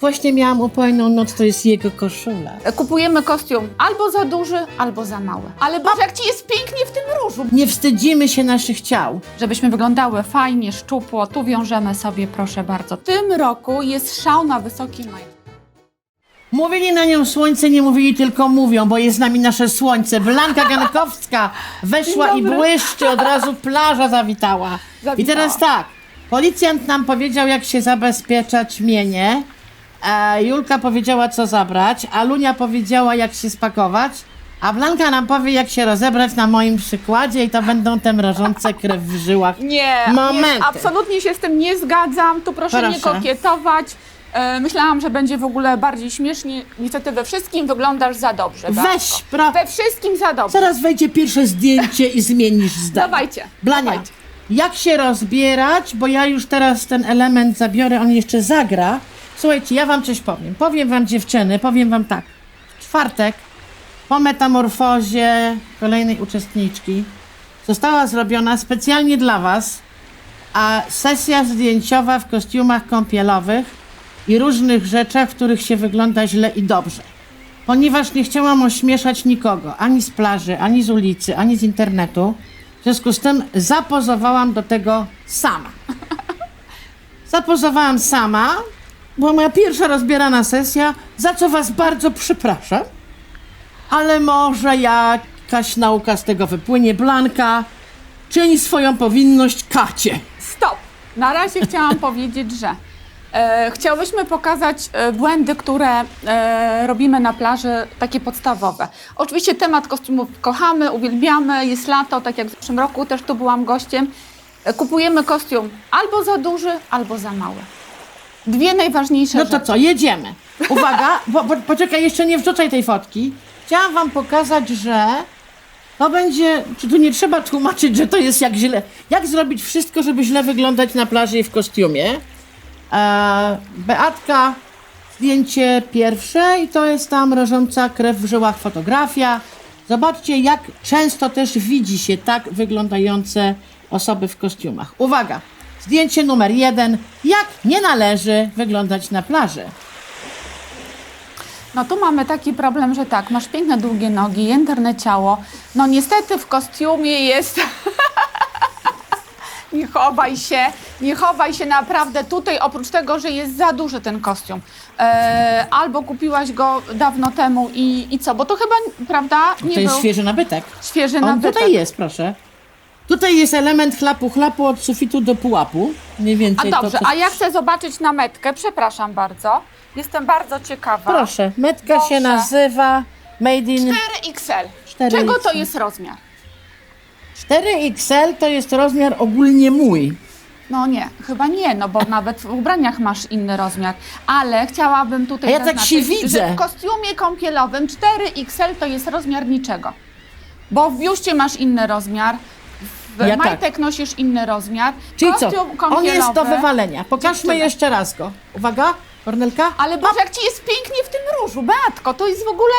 Właśnie miałam upojną noc, to jest jego koszula. Kupujemy kostium albo za duży, albo za mały. Ale Boże, jak ci jest pięknie w tym różu. Nie wstydzimy się naszych ciał. Żebyśmy wyglądały fajnie, szczupło, tu wiążemy sobie, proszę bardzo. W tym roku jest szał na wysokim majtku. Mówili na nią słońce, nie mówili tylko mówią, bo jest z nami nasze słońce. Blanka Gankowska weszła Dzień i dobry. błyszczy, od razu plaża zawitała. I Zawitała. teraz tak, policjant nam powiedział, jak się zabezpieczać mienie. E, Julka powiedziała, co zabrać, a Lunia powiedziała, jak się spakować. A Blanka nam powie, jak się rozebrać na moim przykładzie i to będą te mrożące krew w żyłach. Nie, Momenty. nie, absolutnie się z tym nie zgadzam. Tu proszę, nie Proszę. kokietować. E, myślałam, że będzie w ogóle bardziej śmiesznie. Niestety we wszystkim wyglądasz za dobrze. Weź, Beatko. pro... We wszystkim za dobrze. Zaraz wejdzie pierwsze zdjęcie i zmienisz zdanie. Dawajcie. Blania, dawajcie. jak się rozbierać, bo ja już teraz ten element zabiorę, on jeszcze zagra. Słuchajcie, ja wam coś powiem. Powiem wam dziewczyny, powiem wam tak. W czwartek po metamorfozie kolejnej uczestniczki została zrobiona specjalnie dla was a sesja zdjęciowa w kostiumach kąpielowych i różnych rzeczach, w których się wygląda źle i dobrze. Ponieważ nie chciałam ośmieszać nikogo, ani z plaży, ani z ulicy, ani z internetu, w związku z tym zapozowałam do tego sama. Zapozowałam sama, była moja pierwsza rozbierana sesja, za co was bardzo przepraszam. Ale może jakaś nauka z tego wypłynie. Blanka, czyń swoją powinność Kacie. Stop! Na razie chciałam powiedzieć, że e, chciałyśmy pokazać e, błędy, które e, robimy na plaży, takie podstawowe. Oczywiście temat kostiumów kochamy, uwielbiamy, jest lato, tak jak w zeszłym roku też tu byłam gościem. E, kupujemy kostium albo za duży, albo za mały. Dwie najważniejsze No to rzeczy. co, jedziemy. Uwaga, bo, bo, poczekaj, jeszcze nie wrzucaj tej fotki. Chciałam wam pokazać, że to będzie, czy tu nie trzeba tłumaczyć, że to jest jak źle, jak zrobić wszystko, żeby źle wyglądać na plaży i w kostiumie. E, Beatka, zdjęcie pierwsze i to jest tam mrożąca krew w żyłach fotografia. Zobaczcie, jak często też widzi się tak wyglądające osoby w kostiumach. Uwaga, zdjęcie numer jeden. Jak nie należy wyglądać na plaży. No tu mamy taki problem, że tak, masz piękne długie nogi, jędrne ciało. No niestety w kostiumie jest... nie chowaj się, nie chowaj się naprawdę tutaj, oprócz tego, że jest za duży ten kostium. E, albo kupiłaś go dawno temu i, i co? Bo to chyba, prawda, nie to jest był świeży nabytek. świeży On nabytek. tutaj jest, proszę. Tutaj jest element chlapu chlapu od sufitu do pułapu. Mniej A więcej dobrze, to, a ja chcę zobaczyć na metkę, przepraszam bardzo. Jestem bardzo ciekawa. Proszę, metka Proszę. się nazywa Made in 4XL. 4XL. Czego to jest rozmiar? 4XL to jest rozmiar ogólnie mój. No nie, chyba nie, no bo nawet w ubraniach masz inny rozmiar. Ale chciałabym tutaj A ja tak się widzę. że w kostiumie kąpielowym 4XL to jest rozmiar niczego. Bo w biuście masz inny rozmiar, Ja tak. majtek nosisz inny rozmiar. Czyli co? Kostium On kąpielowy, jest do wywalenia. Pokażmy Dziewczyny. jeszcze raz go. Uwaga, Kornelka. Ale Boże, jak ci jest pięknie w tym różu, Beatko, to jest w ogóle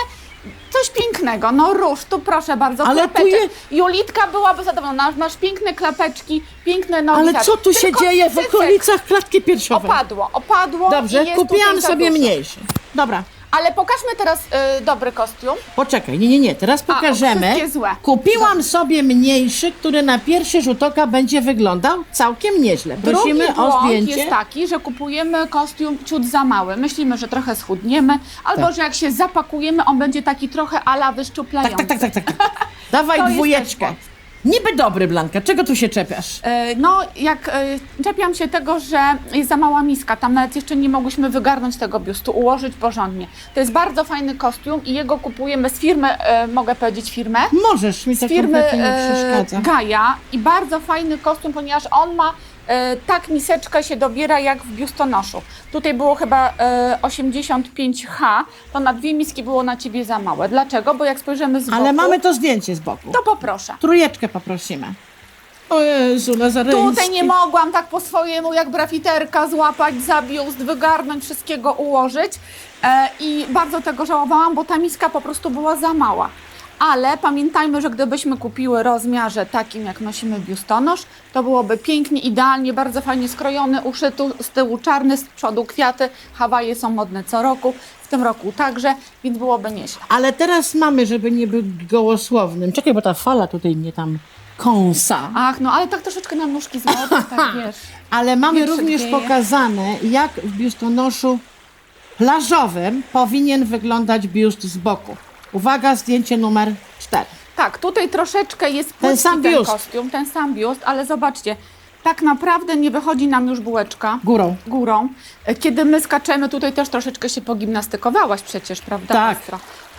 coś pięknego. No róż, tu proszę bardzo, Ale tu klapeczek. je- Julitka byłaby zadowolona, masz piękne klapeczki, piękne nogi. Ale tak. co tu się dzieje w okolicach klatki piersiowej? Opadło, opadło. Dobrze, kupiłam sobie mniejszy. Dobra, Ale pokażmy teraz y, dobry kostium. poczekaj, nie, nie, nie, teraz pokażemy. wszystkie złe. Kupiłam sobie mniejszy, który na pierwszy rzut oka będzie wyglądał całkiem nieźle. Prosimy Drugi o błąd zdjęcie. jest taki, że kupujemy kostium ciut za mały. Myślimy, że trochę schudniemy, albo Tak. że jak się zapakujemy, on będzie taki trochę ala wyszczuplający. Tak, tak, tak, tak, tak. tak. Dawaj To jest dwójeczkę. Niby dobry, Blanka, czego tu się czepiasz? E, No, jak e, czepiam się tego, że jest za mała miska, tam nawet jeszcze nie mogłyśmy wygarnąć tego biustu, ułożyć porządnie. To jest bardzo fajny kostium i jego kupujemy z firmy, e, mogę powiedzieć firmę, Możesz, mi to z firmy kompletnie nie e, przeszkadza. Gaja i bardzo fajny kostium, ponieważ on ma tak miseczkę się dobiera jak w biustonoszu. Tutaj było chyba e, 85H, to na dwie miski było na ciebie za małe. Dlaczego? Bo jak spojrzymy z boku, Ale mamy to zdjęcie z boku. to poproszę. Trójeczkę poprosimy. O Jezu. Tutaj nie mogłam tak po swojemu, jak brafiterka, złapać za biust, wygarnąć, wszystkiego ułożyć. E, I bardzo tego żałowałam, bo ta miska po prostu była za mała. Ale pamiętajmy, że gdybyśmy kupiły rozmiarze takim, jak nosimy biustonosz, To byłoby pięknie, idealnie, bardzo fajnie skrojony, uszyty, z tyłu czarny, z przodu kwiaty. Hawaje są modne co roku, w tym roku także, więc byłoby nieźle. Ale teraz mamy, żeby nie być gołosłownym. Czekaj, bo ta fala tutaj mnie tam kąsa. Ach, no ale tak troszeczkę nam nóżki zmokły, tak wiesz. Ale mamy również wieje. pokazane, jak w biustonoszu plażowym powinien wyglądać biust z boku. Uwaga, zdjęcie numer 4. Tak, tutaj troszeczkę jest płytki ten, sam ten biust. kostium, ten sam biust, ale zobaczcie, tak naprawdę nie wychodzi nam już bułeczka Górą. górą. E, Kiedy my skaczemy, tutaj też troszeczkę się pogimnastykowałaś przecież, prawda? Tak.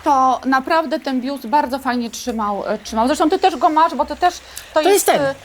To naprawdę ten biust bardzo fajnie trzymał. e, trzymał. Zresztą ty też go masz, bo to też to, jest ten. e,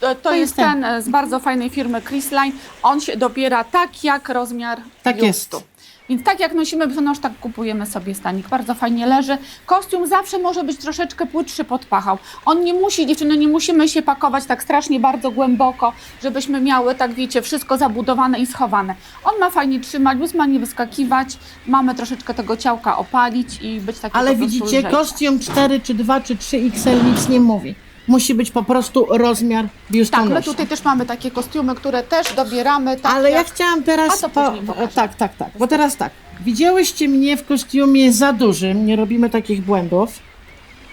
To, to jest jest ten. ten e, z bardzo fajnej firmy Chrisline. On się dobiera tak jak rozmiar Tak biustu. jest. Więc tak jak nosimy biustonosz, tak kupujemy sobie stanik. Bardzo fajnie leży. Kostium zawsze może być troszeczkę płytszy pod pachał. On nie musi, dziewczyny, nie musimy się pakować tak strasznie bardzo głęboko, żebyśmy miały, tak wiecie, wszystko zabudowane i schowane. On ma fajnie trzymać, bus ma nie wyskakiwać, mamy troszeczkę tego ciałka opalić i być taki Ale widzicie, lżejszy. kostium 4 czy 2 czy 3 XL nic nie mówi. Musi być po prostu rozmiar Tak, biustonosza. my tutaj też mamy takie kostiumy, które też dobieramy. Tak Ale ja jak... chciałam teraz. A to później pokażę. tak, tak, tak. Bo teraz tak. Widziałyście mnie w kostiumie za dużym, nie robimy takich błędów.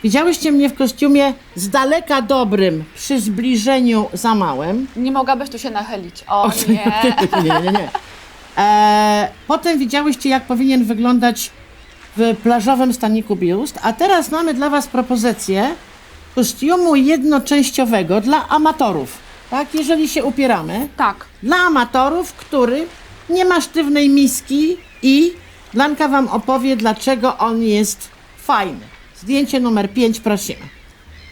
Widziałyście mnie w kostiumie z daleka dobrym, przy zbliżeniu za małym. Nie mogłabyś tu się nachylić. O nie. nie, nie, nie. E, potem widziałyście, jak powinien wyglądać w plażowym staniku biust. A teraz mamy dla Was propozycję kostiumu jednoczęściowego dla amatorów. Tak, jeżeli się upieramy. Tak. Dla amatorów, który nie ma sztywnej miski i Blanka Wam opowie, dlaczego on jest fajny. Zdjęcie numer 5, prosimy.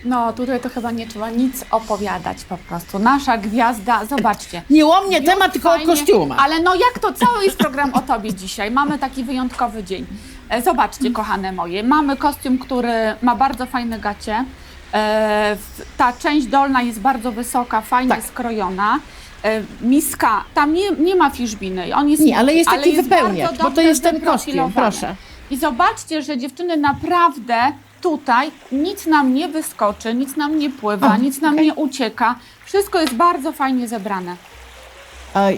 No, tutaj to chyba nie trzeba nic opowiadać po prostu. Nasza gwiazda, zobaczcie. Nie łomnie temat, tylko o Fajnie, kostiumach. Ale no jak to cały jest program o tobie dzisiaj. Mamy taki wyjątkowy dzień. E, Zobaczcie, kochane moje. Mamy kostium, który ma bardzo fajne gacie. E, Ta część dolna jest bardzo wysoka, fajnie Tak. skrojona. E, Miska, tam nie, nie ma fiszbiny. On jest, Nie, ale jest taki wypełniacz, bardzo bo to jest ten kostium, proszę. I zobaczcie, że dziewczyny naprawdę tutaj nic nam nie wyskoczy, nic nam nie pływa, O, nic nam okej. nie ucieka. Wszystko jest bardzo fajnie zebrane.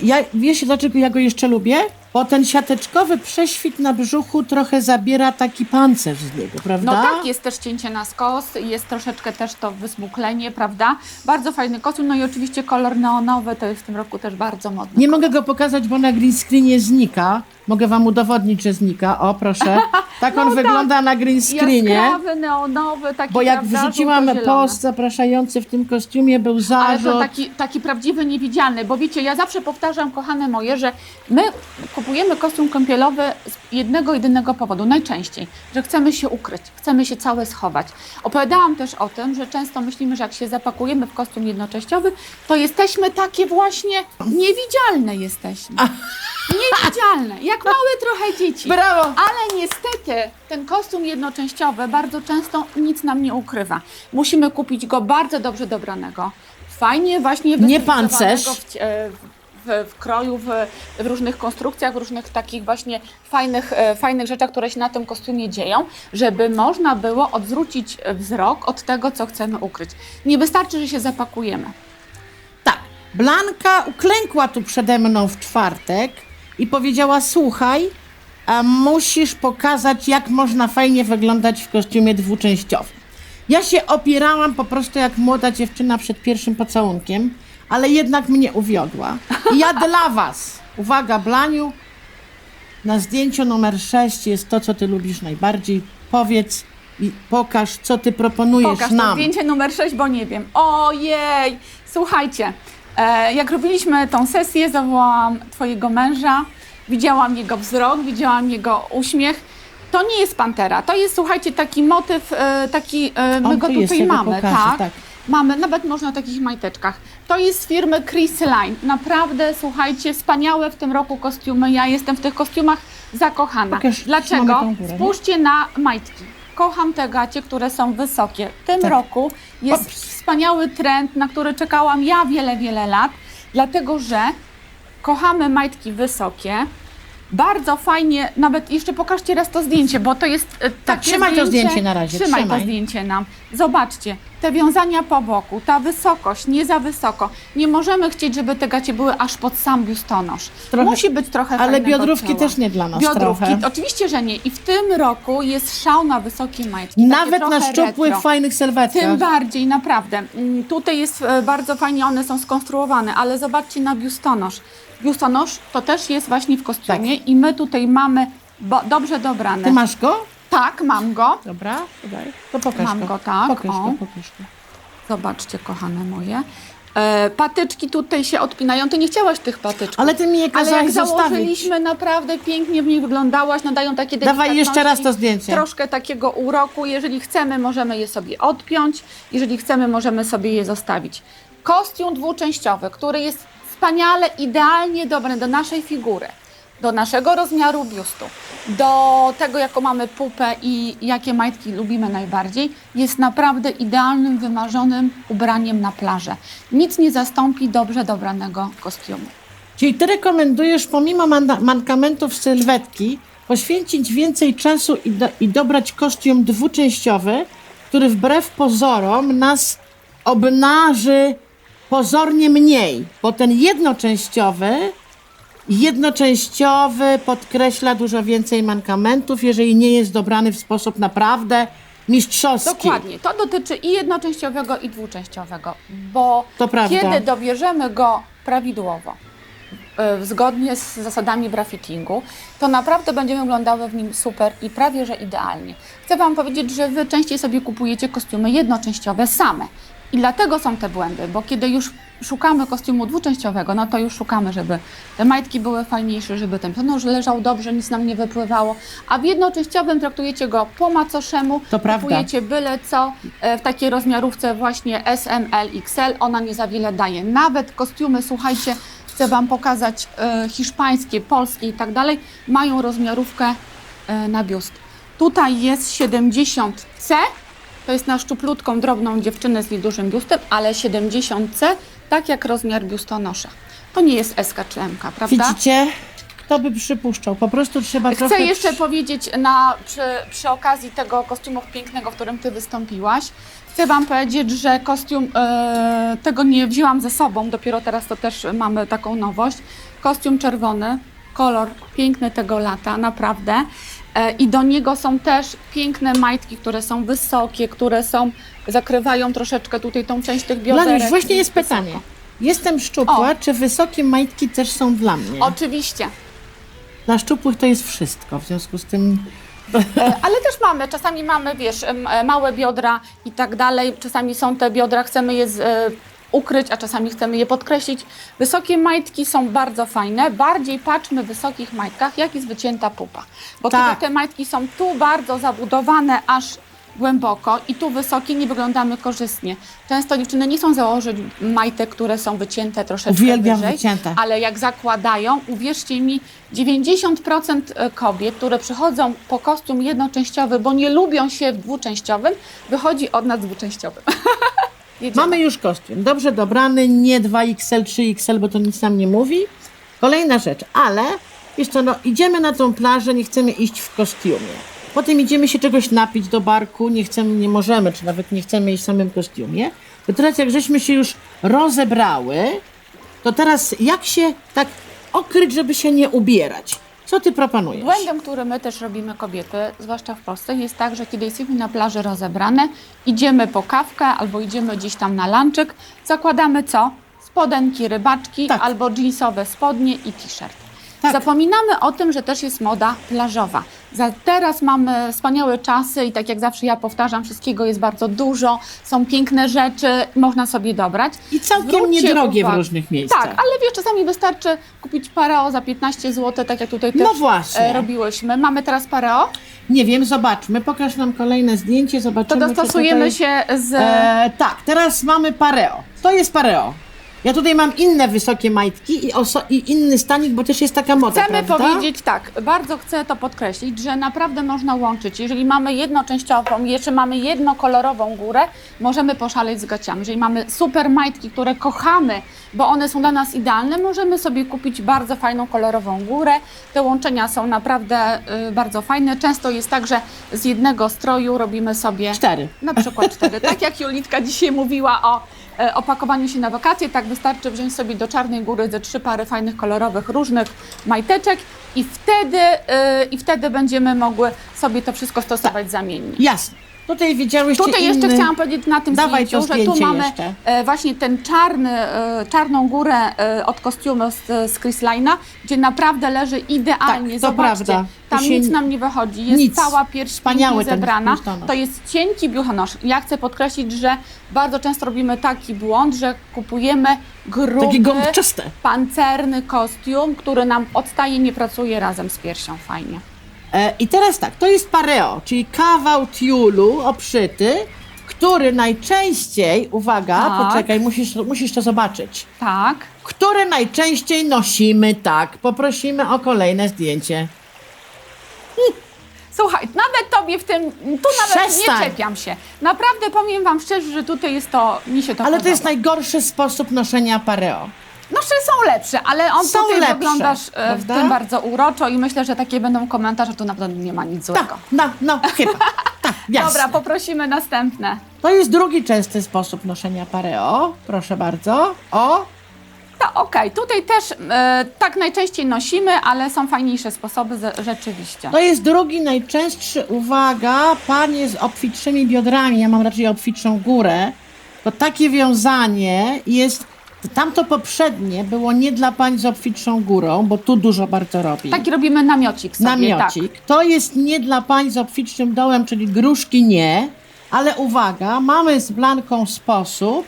Ja, wiecie dlaczego ja go jeszcze lubię? Bo ten siateczkowy prześwit na brzuchu trochę zabiera taki pancerz z niego, prawda? No tak, jest też cięcie na skos, jest troszeczkę też to wysmuklenie, prawda? Bardzo fajny kostium, no i oczywiście kolor neonowy, to jest w tym roku też bardzo modny. Nie mogę go pokazać, bo na green screenie znika. Mogę wam udowodnić, że znika. O, proszę. Tak on No tak. wygląda na green screenie. Jaskrawy, neonowy, taki Bo jak prawda, wrzuciłam żółto-zielony. post zapraszający w tym kostiumie, był Ale zarzut. to taki, taki prawdziwy, niewidzialny, bo wiecie, ja zawsze powtarzam, kochane moje, że my kupujemy kostium kąpielowy z jednego, jedynego powodu, najczęściej, że chcemy się ukryć, chcemy się całe schować. Opowiadałam też o tym, że często myślimy, że jak się zapakujemy w kostium jednoczęściowy, to jesteśmy takie właśnie niewidzialne jesteśmy. Niewidzialne, jak małe trochę dzieci. Brawo! Ale niestety ten kostium jednoczęściowy bardzo często nic nam nie ukrywa. Musimy kupić go bardzo dobrze dobranego. Fajnie właśnie Nie pancerz. W, e, w, w kroju, w, w różnych konstrukcjach, w różnych takich właśnie fajnych, e, fajnych rzeczach, które się na tym kostiumie dzieją, żeby można było odwrócić wzrok od tego, co chcemy ukryć. Nie wystarczy, że się zapakujemy. Tak. Blanka uklękła tu przede mną w czwartek i powiedziała: Słuchaj, a musisz pokazać, jak można fajnie wyglądać w kostiumie dwuczęściowym. Ja się opierałam po prostu jak młoda dziewczyna przed pierwszym pocałunkiem, ale jednak mnie uwiodła. I ja dla Was, uwaga, Blaniu, na zdjęciu numer 6 jest to, co Ty lubisz najbardziej. Powiedz i pokaż, co Ty proponujesz Pokaż nam. zdjęcie numer 6, bo nie wiem. Ojej! Słuchajcie, e, jak robiliśmy tą sesję, zawołałam twojego męża, widziałam jego wzrok, widziałam jego uśmiech. To nie jest pantera, to jest, słuchajcie, taki motyw, e, taki, e, my On go tu jest, tutaj ja go mamy, pokażę, tak? tak. Mamy, nawet można o takich majteczkach. To jest z firmy Chris Line. Naprawdę, słuchajcie, wspaniałe w tym roku kostiumy. Ja jestem w tych kostiumach zakochana. Pokaż, Dlaczego? tą górę, nie? Spójrzcie na majtki. Kocham te gacie, które są wysokie. W tym Tak. roku jest wspaniały trend, na który czekałam ja wiele, wiele lat, dlatego że kochamy majtki wysokie. Bardzo fajnie, nawet jeszcze pokażcie raz to zdjęcie, bo to jest e, takie trzymaj to zdjęcie na razie, Trzymaj, trzymaj. to zdjęcie nam. Zobaczcie, te wiązania po boku, ta wysokość, nie za wysoko. Nie możemy chcieć, żeby te gacie były aż pod sam biustonosz. Trochę- Musi być trochę Ale fajnego biodrówki ciała. też nie dla nas Biodrówki, trochę. oczywiście, że nie. I w tym roku jest szał na wysokie majtki. takie Nawet na trochę szczupłych, retro. fajnych sylwetkach. Tym bardziej, naprawdę. Mm, Tutaj jest e, bardzo fajnie, one są skonstruowane, ale zobaczcie na biustonosz. Biustonosz to też jest właśnie w kostiumie i my tutaj mamy bo, dobrze dobrane. Ty masz go? Tak, mam go. Dobra, podaj. To pokaż Mam go. tak, Pokaż o. go, pokaż go. Zobaczcie, kochane moje. E, patyczki tutaj się odpinają. Ty nie chciałaś tych patyczków. Ale ty mi je Ale kazałaś jak zostawić. założyliśmy, naprawdę pięknie w nich wyglądałaś, nadają takie Dawaj jeszcze raz to zdjęcie. Troszkę takiego uroku. Jeżeli chcemy, możemy je sobie odpiąć. Jeżeli chcemy, możemy sobie je zostawić. Kostium dwuczęściowy, który jest wspaniale, idealnie dobry do naszej figury, do naszego rozmiaru biustu, do tego, jaką mamy pupę i jakie majtki lubimy najbardziej, jest naprawdę idealnym, wymarzonym ubraniem na plażę. Nic nie zastąpi dobrze dobranego kostiumu. Czyli ty rekomendujesz pomimo mankamentów sylwetki poświęcić więcej czasu i, do, i dobrać kostium dwuczęściowy, który wbrew pozorom nas obnaży pozornie mniej, bo ten jednoczęściowy jednoczęściowy podkreśla dużo więcej mankamentów, jeżeli nie jest dobrany w sposób naprawdę mistrzowski. Dokładnie. To dotyczy i jednoczęściowego, i dwuczęściowego, bo kiedy dobierzemy go prawidłowo, zgodnie z zasadami brafittingu, to naprawdę będziemy wyglądały w nim super i prawie że idealnie. Chcę Wam powiedzieć, że Wy częściej sobie kupujecie kostiumy jednoczęściowe same. I dlatego są te błędy, bo kiedy już szukamy kostiumu dwuczęściowego, no to już szukamy, żeby te majtki były fajniejsze, żeby ten pionoż leżał dobrze, nic nam nie wypływało, a w jednoczęściowym traktujecie go po macoszemu, To prawda. kupujecie byle co e, w takiej rozmiarówce właśnie SML, XL, ona nie za wiele daje. Nawet kostiumy, słuchajcie, chcę Wam pokazać e, hiszpańskie, polskie i tak dalej, mają rozmiarówkę e, na biust. Tutaj jest 70C, to jest na szczuplutką, drobną dziewczynę z niedużym biustem, ale 70C, tak jak rozmiar biustonosza. To nie jest SK czy MK, prawda? Widzicie? Kto by przypuszczał? Po prostu trzeba trochę... Chcę jeszcze przy- powiedzieć na, przy, przy okazji tego kostiumu pięknego, w którym Ty wystąpiłaś. Chcę Wam powiedzieć, że kostium e, tego nie wzięłam ze sobą, dopiero teraz to też mamy taką nowość. Kostium czerwony, kolor piękny tego lata, naprawdę. E, I do niego są też piękne majtki, które są wysokie, które są, zakrywają troszeczkę tutaj tą część tych bioderek. Blanuś, właśnie jest pytanie. Jestem szczupła, O. czy wysokie majtki też są dla mnie? Oczywiście. Dla szczupłych to jest wszystko, w związku z tym... E, Ale też mamy, czasami mamy, wiesz, e, małe biodra i tak dalej. Czasami są te biodra, chcemy je z, e, ukryć, a czasami chcemy je podkreślić. Wysokie majtki są bardzo fajne. Bardziej patrzmy w wysokich majtkach, jak jest wycięta pupa. Bo Tak. te majtki są tu bardzo zabudowane, aż głęboko i tu wysokie, nie wyglądamy korzystnie. Często dziewczyny nie chcą założyć majtek, które są wycięte troszeczkę Uwielbiam wyżej, wycięte. ale jak zakładają, uwierzcie mi, 90% kobiet, które przychodzą po kostium jednoczęściowy, bo nie lubią się w dwuczęściowym, wychodzi od nas dwuczęściowym. Jedziemy. Mamy już kostium, dobrze dobrany, nie 2XL, 3XL, bo to nic nam nie mówi. Kolejna rzecz, ale co, no idziemy na tą plażę, nie chcemy iść w kostiumie. Potem idziemy się czegoś napić do barku, nie chcemy, nie możemy, czy nawet nie chcemy iść w samym kostiumie. To teraz jak żeśmy się już rozebrały, to teraz jak się tak okryć, żeby się nie ubierać? Co ty proponujesz? Błędem, który my też robimy kobiety, zwłaszcza w Polsce, jest tak, że kiedy jesteśmy na plaży rozebrane, idziemy po kawkę albo idziemy gdzieś tam na lanczyk, zakładamy co? Spodenki, rybaczki Tak. albo jeansowe spodnie i t-shirt. Tak. Zapominamy o tym, że też jest moda plażowa. Za teraz mamy wspaniałe czasy i tak jak zawsze ja powtarzam, wszystkiego jest bardzo dużo, są piękne rzeczy, można sobie dobrać. I całkiem Zwróćcie niedrogie w uwagę- różnych miejscach. Tak, ale wiesz, czasami wystarczy kupić pareo za 15 zł, tak jak tutaj też No właśnie. robiłyśmy. Mamy teraz pareo, Nie wiem, zobaczmy, pokaż nam kolejne zdjęcie, to zobaczymy. czy dostosujemy tutaj... się z... E, tak, teraz mamy pareo. To jest pareo. Ja tutaj mam inne wysokie majtki i, oso- i inny stanik, bo też jest taka moda, Chcemy prawda? powiedzieć tak, bardzo chcę to podkreślić, że naprawdę można łączyć. Jeżeli mamy jednoczęściową, jeszcze mamy jednokolorową górę, możemy poszaleć z gaciami. Jeżeli mamy super majtki, które kochamy, bo one są dla nas idealne, możemy sobie kupić bardzo fajną kolorową górę. Te łączenia są naprawdę y, bardzo fajne. Często jest tak, że z jednego stroju robimy sobie Cztery. na przykład cztery. Tak jak Julitka dzisiaj mówiła o e, opakowaniu się na wakacje, tak wystarczy wziąć sobie do Czarnej Góry ze trzy pary fajnych, kolorowych, różnych majteczek i wtedy, e, i wtedy będziemy mogły sobie to wszystko stosować zamiennie. Jasne. Tutaj widziałyście Tutaj jeszcze inny... chciałam powiedzieć na tym Dawaj zdjęciu, że tu mamy jeszcze. e, właśnie ten czarny, e, czarną górę e, od kostiumu z, z Chris Line'a, gdzie naprawdę leży idealnie. Tak, to Zobaczcie, prawda. Tam się nic nam nie wychodzi. Jest nic. cała pierś pięknie zebrana. To jest cienki biustonosz. Ja chcę podkreślić, że bardzo często robimy taki błąd, że kupujemy gruby, gąbczaste. pancerny kostium, który nam odstaje, nie pracuje razem z piersią fajnie. E, I teraz tak, to jest pareo, czyli kawał tiulu obszyty, który najczęściej, uwaga, Tak. poczekaj, musisz, musisz to zobaczyć, Tak. który najczęściej nosimy tak. Poprosimy o kolejne zdjęcie. Słuchaj, nawet tobie w tym, tu nawet Przestań. nie czepiam się. Naprawdę powiem wam szczerze, że tutaj jest to, mi się to Ale to podoba. jest najgorszy sposób noszenia pareo. No, że są lepsze, ale on Są tutaj lepsze, wyglądasz e, w tym bardzo uroczo i myślę, że takie będą komentarze, tu naprawdę nie ma nic złego. Tak, no, no, chyba. Tak, jasne. Dobra, poprosimy następne. To jest drugi częsty sposób noszenia pareo. Proszę bardzo. O, To okej, tutaj też e, tak najczęściej nosimy, ale są fajniejsze sposoby ze- rzeczywiście. To jest drugi najczęstszy, uwaga, panie z obfitszymi biodrami, ja mam raczej obfitszą górę, to takie wiązanie jest, tamto poprzednie było nie dla pań z obfitszą górą, bo tu dużo bardzo robi. Taki robimy namiocik sobie, Namiocik. tak. To jest nie dla pań z obfitszym dołem, czyli gruszki nie, ale uwaga, mamy z Blanką sposób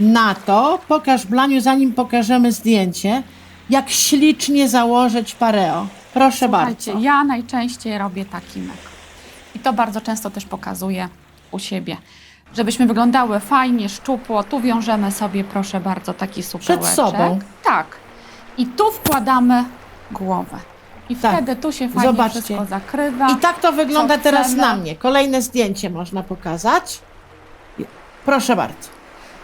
na to, pokaż Blaniu, zanim pokażemy zdjęcie, jak ślicznie założyć pareo. Proszę Słuchajcie, bardzo. ja najczęściej robię taki mek. I to bardzo często też pokazuję u siebie. Żebyśmy wyglądały fajnie, szczupło, tu wiążemy sobie, proszę bardzo, taki supełeczek. sobą. Tak. I tu wkładamy głowę. I Tak. wtedy tu się fajnie Zobaczcie. wszystko zakrywa. I tak to wygląda co teraz chcemy. na mnie. Kolejne zdjęcie można pokazać. Proszę bardzo.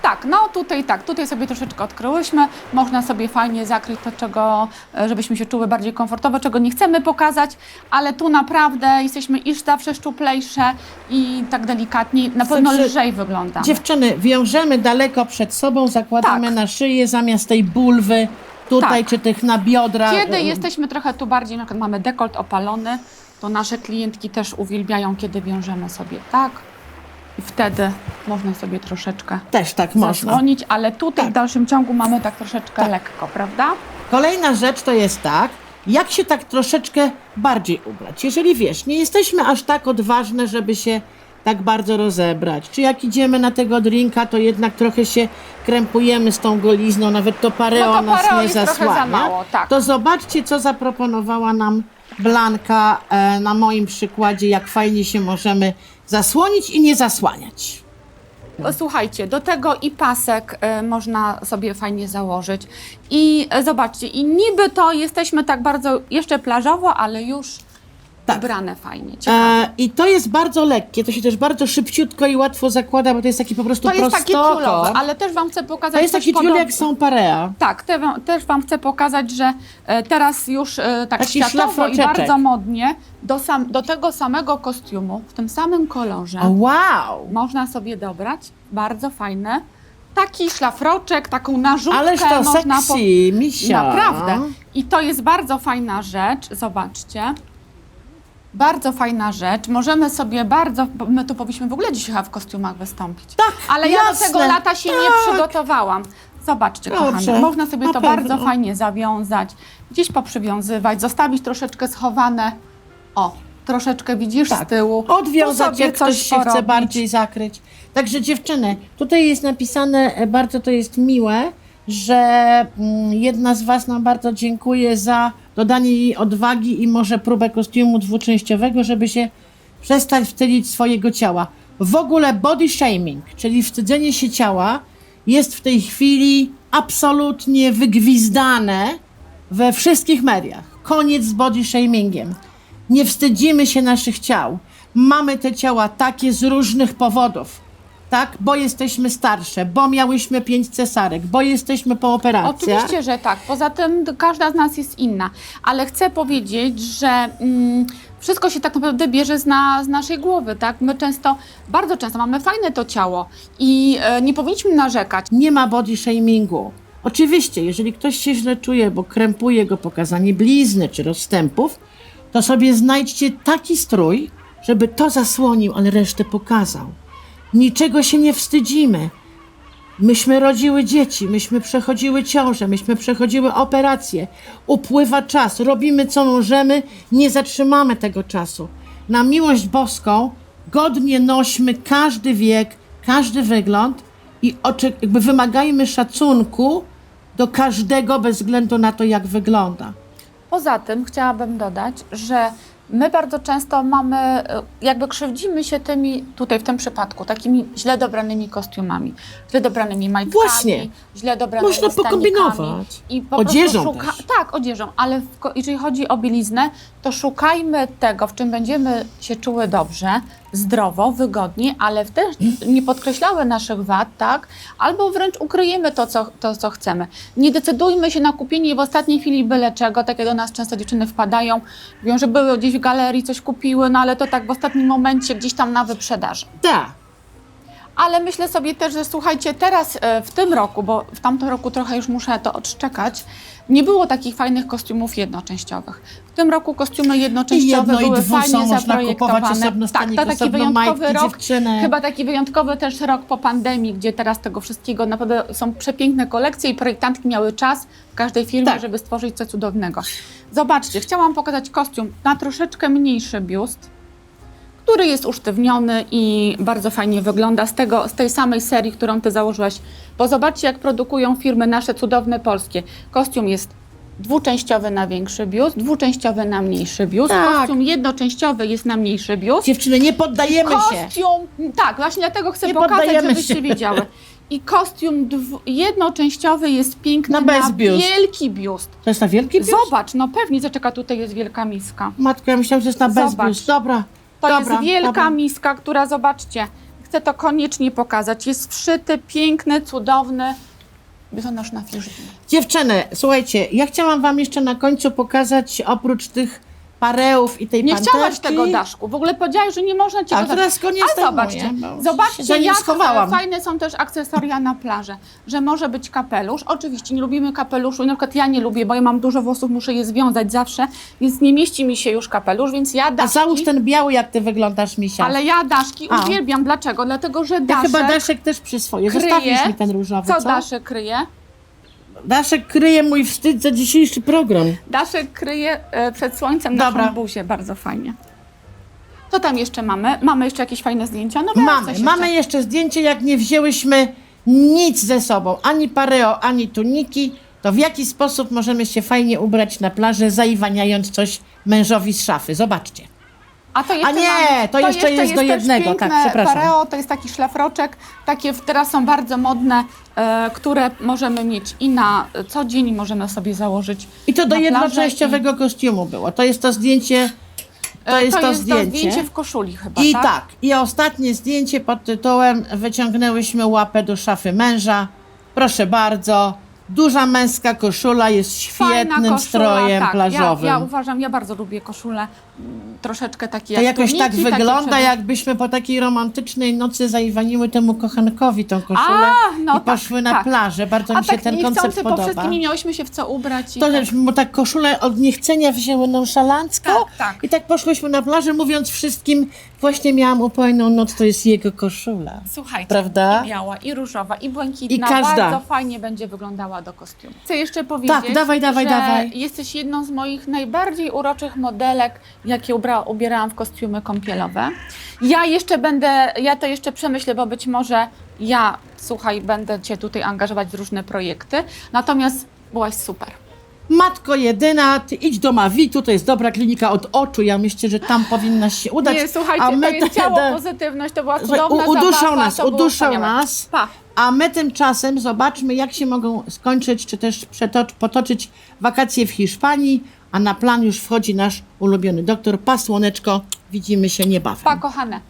Tak, no tutaj tak, tutaj sobie troszeczkę odkryłyśmy. Można sobie fajnie zakryć to, czego, e, żebyśmy się czuły bardziej komfortowo, czego nie chcemy pokazać, ale tu naprawdę jesteśmy iż zawsze szczuplejsze i tak delikatniej, na pewno Znaczy, lżej wygląda. Dziewczyny, wiążemy daleko przed sobą, zakładamy Tak. na szyję zamiast tej bulwy tutaj, Tak. czy tych na biodra. Kiedy jesteśmy trochę tu bardziej, na przykład mamy dekolt opalony, to nasze klientki też uwielbiają, kiedy wiążemy sobie tak i wtedy można sobie troszeczkę Też tak można. zasłonić, ale tutaj Tak. w dalszym ciągu mamy tak troszeczkę Tak. lekko, prawda? Kolejna rzecz to jest tak, jak się tak troszeczkę bardziej ubrać. Jeżeli wiesz, nie jesteśmy aż tak odważne, żeby się tak bardzo rozebrać. Czy jak idziemy na tego drinka, to jednak trochę się krępujemy z tą golizną, nawet to pareo No to nas pareo nie jest trochę zasłania. za mało, tak. To zobaczcie, co zaproponowała nam Blanka e, na moim przykładzie, jak fajnie się możemy zasłonić i nie zasłaniać. Słuchajcie, do tego i pasek e, można sobie fajnie założyć. I e, zobaczcie, i niby to jesteśmy tak bardzo jeszcze plażowo, ale już Tak. ubrane fajnie. Ciekawe. E, I to jest bardzo lekkie, to się też bardzo szybciutko i łatwo zakłada, bo to jest taki po prostu to jest takie prostoko. ciulowe, ale też Wam chcę pokazać To jest taki podob- jak są parea. Tak, te, wam- też Wam chcę pokazać, że e, teraz już e, tak Taki światowo i szlafroczeczek. bardzo modnie do, sam, do tego samego kostiumu, w tym samym kolorze, wow! można sobie dobrać bardzo fajne taki szlafroczek, taką narzutkę Ależ to można po- sexy, misia. Naprawdę. I to jest bardzo fajna rzecz. Zobaczcie. Bardzo fajna rzecz. Możemy sobie bardzo. My tu powinniśmy w ogóle dzisiaj chyba w kostiumach wystąpić. Tak, Ale ja jasne, do tego lata się nie tak. przygotowałam. Zobaczcie, Dobrze, kochane. Można sobie na to pewno. bardzo fajnie zawiązać, gdzieś poprzywiązywać, zostawić troszeczkę schowane. O, troszeczkę widzisz z tyłu. Odwiązać, jak ktoś się chce porobić. bardziej zakryć. Także dziewczyny, tutaj jest napisane, e, bardzo to jest miłe, że mm, jedna z Was nam bardzo dziękuję za dodanie jej odwagi i może próbę kostiumu dwuczęściowego, żeby się przestać wstydzić swojego ciała. W ogóle body shaming, czyli wstydzenie się ciała, jest w tej chwili absolutnie wygwizdane we wszystkich mediach. Koniec z body shamingiem. Nie wstydzimy się naszych ciał. Mamy te ciała takie z różnych powodów. Tak, bo jesteśmy starsze, bo miałyśmy pięć cesarek, bo jesteśmy po operacjach. Oczywiście, że tak. Poza tym każda z nas jest inna. Ale chcę powiedzieć, że mm, wszystko się tak naprawdę bierze z, na, z naszej głowy, tak? My często, bardzo często mamy fajne to ciało i e, nie powinniśmy narzekać. Nie ma body shamingu. Oczywiście, jeżeli ktoś się źle czuje, bo krępuje go pokazanie blizny czy rozstępów, to sobie znajdźcie taki strój, żeby to zasłonił, ale resztę pokazał. Niczego się nie wstydzimy. Myśmy rodziły dzieci, myśmy przechodziły ciążę, myśmy przechodziły operacje. Upływa czas, robimy co możemy, nie zatrzymamy tego czasu. Na miłość boską godnie nośmy każdy wiek, każdy wygląd i jakby wymagajmy szacunku do każdego bez względu na to, jak wygląda. Poza tym chciałabym dodać, że my bardzo często mamy, e, jakby krzywdzimy się tymi, tutaj w tym przypadku, takimi źle dobranymi kostiumami, źle dobranymi majtkami, Właśnie. źle dobranymi Można stanikami. pokombinować. I po Odzieżą prostu szuka... też. Tak, odzieżą, ale w, ko- jeżeli chodzi o bieliznę, to szukajmy tego, w czym będziemy się czuły dobrze, zdrowo, wygodnie, ale też nie podkreślały naszych wad, tak? Albo wręcz ukryjemy to co, to, co chcemy. Nie decydujmy się na kupienie w ostatniej chwili byle czego, takie do nas często dziewczyny wpadają, mówią, że były gdzieś w galerii, coś kupiły, no ale to tak w ostatnim momencie gdzieś tam na wyprzedaży. Tak. Ale myślę sobie też, że słuchajcie, teraz e, w tym roku, bo w tamtym roku trochę już muszę to odszczekać, nie było takich fajnych kostiumów jednoczęściowych. W tym roku kostiumy jednoczęściowe jedno i były dwu fajnie można kupować zaprojektowane. osobno tak, to taki osobno wyjątkowy majtki, rok. dziewczyny. Chyba taki wyjątkowy też rok po pandemii, gdzie teraz tego wszystkiego naprawdę są przepiękne kolekcje i projektantki miały czas w każdej firmie, Tak. żeby stworzyć coś cudownego. Zobaczcie, chciałam pokazać kostium na troszeczkę mniejszy biust który jest usztywniony i bardzo fajnie wygląda z, tego, z tej samej serii, którą ty założyłaś. Bo zobaczcie, jak produkują firmy nasze cudowne polskie. Kostium jest dwuczęściowy na większy biust, dwuczęściowy na mniejszy biust, Tak. kostium jednoczęściowy jest na mniejszy biust. Dziewczyny, nie poddajemy się. Kostium, tak, właśnie dlatego chcę Nie pokazać, poddajemy żebyście się. wiedziały. I kostium dwu, jednoczęściowy jest piękny Na na, bez biust. wielki biust. To jest na wielki biust? Zobacz, no pewnie, zaczeka, tutaj jest wielka miska. Matko, ja myślałam, że jest na Zobacz. biust. Dobra. To dobra, jest wielka dobra. miska, która zobaczcie, chcę to koniecznie pokazać. Jest wszyty, piękny, cudowny biustonosz na firzbie. Dziewczyny, słuchajcie, ja chciałam wam jeszcze na końcu pokazać oprócz tych pareów i tej Nie panterki. chciałaś tego daszku. W ogóle powiedziałaś, że nie można ci Tak, go dać. teraz koniec A temu, zobaczcie, nie? Bo zobaczcie za nim jak schowałam. fajne są też akcesoria na plażę, że może być kapelusz. Oczywiście nie lubimy kapeluszu na przykład ja nie lubię, bo ja mam dużo włosów, muszę je związać zawsze, więc nie mieści mi się już kapelusz, więc ja A daszki, załóż ten biały, jak ty wyglądasz, Misia. ale ja daszki A. uwielbiam. Dlaczego? Dlatego, że ja daszek chyba Daszek też przyswoję. kryje... Zostawisz mi ten różowy, Co co? daszek kryje? Daszek kryje mój wstyd za dzisiejszy program. Daszek kryje e, przed słońcem Dobra. naszą buzię, bardzo fajnie. Co tam jeszcze mamy? Mamy jeszcze jakieś fajne zdjęcia? No bo Mamy, coś mamy jeszcze zdjęcie, jak nie wzięłyśmy nic ze sobą, ani pareo, ani tuniki, to w jaki sposób możemy się fajnie ubrać na plaży, zaiwaniając coś mężowi z szafy. Zobaczcie. A, to jeszcze A nie, mamy, to jeszcze jest do też jednego, piękne tak, przepraszam. Pareo to jest taki szlafroczek, takie w- teraz są bardzo modne, e, które możemy mieć i na co dzień możemy sobie założyć. I to do na plażę jednoczęściowego kostiumu było. To jest to zdjęcie, i- to e, jest to, jest zdjęcie. to zdjęcie w koszuli chyba, I tak? tak, i ostatnie zdjęcie pod tytułem Wyciągnęłyśmy łapę do szafy męża. Proszę bardzo. Duża męska koszula jest świetnym koszula, strojem tak. plażowym. Ja, ja uważam, ja bardzo lubię koszule, mm, troszeczkę takie To jak jakoś tak takie wygląda, jakbyśmy po takiej romantycznej nocy zaiwaniły temu kochankowi tą koszulę A, no i tak, poszły na tak. plażę. Bardzo A mi się tak ten koncept niechcący po podoba. wszystkim nie miałyśmy się w co ubrać. I To tak. żeśmy mu tak koszulę od niechcenia wzięły nonszalancko Tak, tak. i tak poszłyśmy na plażę, mówiąc wszystkim, właśnie miałam upojną noc, to jest jego koszula. Słuchajcie, Prawda? i biała, i różowa, i błękitna, I każda. bardzo fajnie będzie wyglądała do kostiumu. Chcę jeszcze powiedzieć, Tak, dawaj, dawaj, że dawaj. jesteś jedną z moich najbardziej uroczych modelek, jakie ubra, ubierałam w kostiumy kąpielowe. Ja jeszcze będę, ja to jeszcze przemyślę, bo być może ja, słuchaj, będę Cię tutaj angażować w różne projekty, natomiast byłaś super. Matko jedyna, ty idź do Mawitu, to jest dobra klinika od oczu. Ja myślę, że tam powinnaś się udać. Nie, słuchajcie, to jest ciało pozytywność, to była cudowna u- uduszał zabawa, nas, to było uduszał wspaniałe. nas. Pa. A my tymczasem zobaczmy, jak się mogą skończyć, czy też przetocz, potoczyć wakacje w Hiszpanii, a na plan już wchodzi nasz ulubiony doktor. Pa, słoneczko, widzimy się niebawem. Pa, kochane.